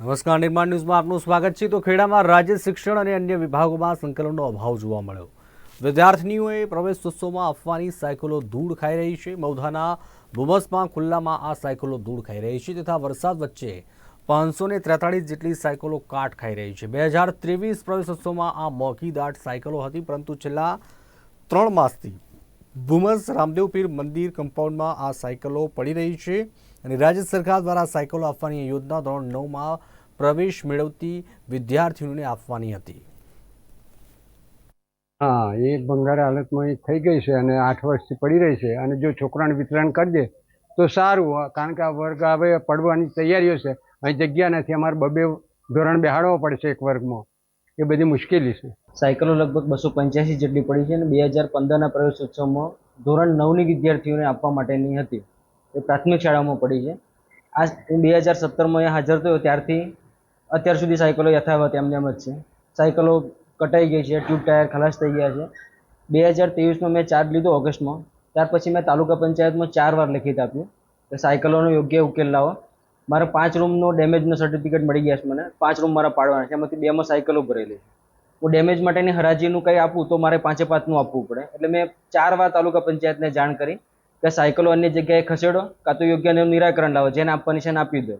નમસ્કાર, નિર્માણ ન્યૂઝમાં આપનું સ્વાગત છે. તો ખેડામાં રાજ્ય શિક્ષણ અને અન્ય વિભાગોમાં સંકલનનો અભાવ જોવા મળ્યો. વિદ્યાર્થીનીઓએ પ્રવેશોત્સવમાં આપવાની સાયકલો ધૂળ ખાઈ રહી છે. મૌધાના ભુમસમાં ખુલ્લામાં આ સાયકલો ધૂળ ખાઈ રહી છે તથા વરસાદ વચ્ચે પાંચસો ને જેટલી સાયકલો કાટ ખાઈ રહી છે. બે હજાર ત્રેવીસ પ્રવેશોત્સવમાં આ મોંઘી દાટ સાયકલો હતી, પરંતુ છેલ્લા ત્રણ માસથી ભુમસ રામદેવ પીર મંદિર કમ્પાઉન્ડમાં આ સાયકલો પડી રહી છે. અને રાજ્ય સરકાર દ્વારા સાયકલો આપવાની યોજના ધોરણ નવમાં પ્રવેશ મેળવતી વિદ્યાર્થીઓને આપવાની હતી. હા એ ભંગાર હાલતમાં એ થઈ ગઈ છે અને આઠ વર્ષથી પડી રહી છે. અને જો છોકરાને વિતરણ કરી દે તો સારું કારણ કે આ વર્ગ હવે પડવાની તૈયારીઓ છે. અહીં જગ્યા નથી અમારે બબે ધોરણ બેહાડવો પડશે એક વર્ગમાં. એ બધી મુશ્કેલી છે. સાયકલો લગભગ બસો પંચ્યાસી જેટલી પડી છે અને બે હજાર પંદરના પ્રવેશોત્સવમાં ધોરણ નવની વિદ્યાર્થીઓને આપવા માટેની હતી. એ પ્રાથમિક શાળામાં પડી છે. આ હું બે હજાર સત્તરમાં અહીંયા હાજર થયો ત્યારથી અત્યાર સુધી સાયકલો યથાવત એમને એમ જ છે. સાયકલો કટાઈ ગઈ છે, ટ્યુબ ટાયર ખલાસ થઈ ગયા છે. બે હજાર ત્રેવીસમાં મેં ચાર્જ લીધો ઓગસ્ટમાં. ત્યાર પછી મેં તાલુકા પંચાયતમાં ચાર વાર લેખિત આપ્યું કે સાયકલોનો યોગ્ય ઉકેલ લાવો. મારે પાંચ રૂમનો ડેમેજનો સર્ટિફિકેટ મળી ગયા છે મને. પાંચ રૂમ મારા પાડવાના છે. એમાંથી બેમાં સાયકલો ભરેલી છે. હું ડેમેજ માટેની હરાજીનું કંઈ આપું તો મારે પાંચે પાંચનું આપવું પડે. એટલે મેં ચાર વાર તાલુકા પંચાયતને જાણ કરી. કે સાયકલો અન્ય જગ્યાએ ખસેડો કાં તો યોગ્ય એનું નિરાકરણ લાવો જેને આપવાની છે એને આપી દો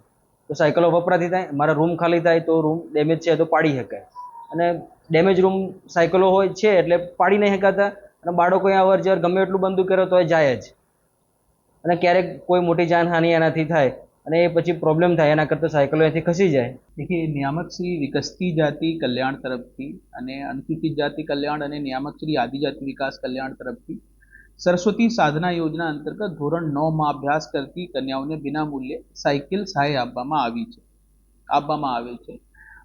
તો સાયકલો વપરાતી થાય મારા રૂમ ખાલી થાય તો રૂમ ડેમેજ છે તો પાડી શકાય અને ડેમેજ રૂમ સાયકલો હોય છે એટલે પાડી નહીં શકાતા અને બાળકો અહીંયા અવર જવર ગમે એટલું બંધ કરો તો એ જાય જ અને ક્યારેક કોઈ મોટી જાનહાનિ એનાથી થાય અને એ પછી પ્રોબ્લેમ થાય એના કરતાં સાયકલો અહીંથી ખસી જાય देखिए नियामक श्री विकसती जाति कल्याण તરફથી અને અનુસૂચિત જાતિ કલ્યાણ અને નિયામક શ્રી આદિજાતિ વિકાસ કલ્યાણ તરફથી સરસ્વતી સાધના યોજના અંતર્ગત ધોરણ નવમાં અભ્યાસ કરતી કન્યાઓને વિના મૂલ્યે સાયકલ સહાય આપવામાં આવી છે આપવામાં આવે છે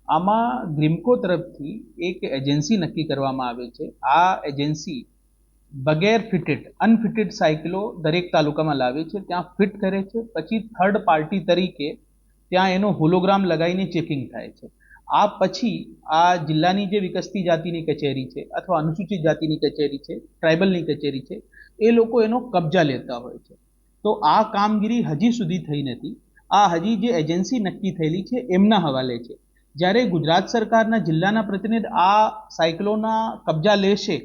આમાં ગ્રીમકો તરફથી એક એજન્સી નક્કી કરવામાં આવે છે આ એજન્સી બગેર ફિટેડ અનફિટેડ સાયકલો દરેક તાલુકામાં લાવે છે ત્યાં ફિટ કરે છે પછી થર્ડ પાર્ટી તરીકે ત્યાં એનો હોલોગ્રામ લગાવીને ચેકિંગ થાય છે આ પછી આ જિલ્લાની જે વિકસતી જાતિની કચેરી છે અથવા અનુસૂચિત જાતિની કચેરી છે, ટ્રાઇબલની કચેરી છે, એ લોકો એનો કબજા લેતા હોય છે. તો આ કામગીરી હજી સુધી થઈ નથી. આ હજી જે એજન્સી નક્કી થયેલી છે એમના હવાલે છે. જ્યારે ગુજરાત સરકારના જિલ્લાના પ્રતિનિધિ આ સાયકલોના કબજા લેશે,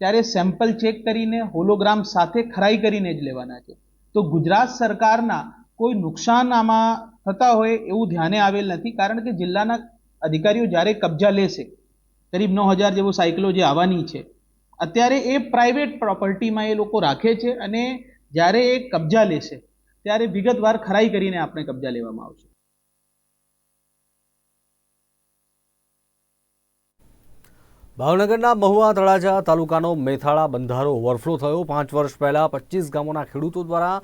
ત્યારે સેમ્પલ ચેક કરીને હોલોગ્રામ સાથે ખરાઈ કરીને જ લેવાના છે. તો ગુજરાત સરકારના કોઈ નુકસાન આમાં થતા હોય એવું ધ્યાને આવેલ નથી, કારણ કે જિલ્લાના અધિકારીઓ જ્યારે કબજા લેશે, કરીબ નવ હજાર જેવો સાયકલો જે આવવાની છે, અત્યારે એ પ્રાઇવેટ પ્રોપર્ટીમાં એ લોકો રાખે છે અને જ્યારે એ કબજા લેશે, ત્યારે વિગતવાર ખરાઈ કરીને આપણે કબજા લેવામાં આવશે. ભાવનગરના મહુવા તળાજા તાલુકાનો મેથાળા બંધારો ઓવરફ્લો થયો. પાંચ વર્ષ પહેલા પચીસ ગામોના ખેડૂતો દ્વારા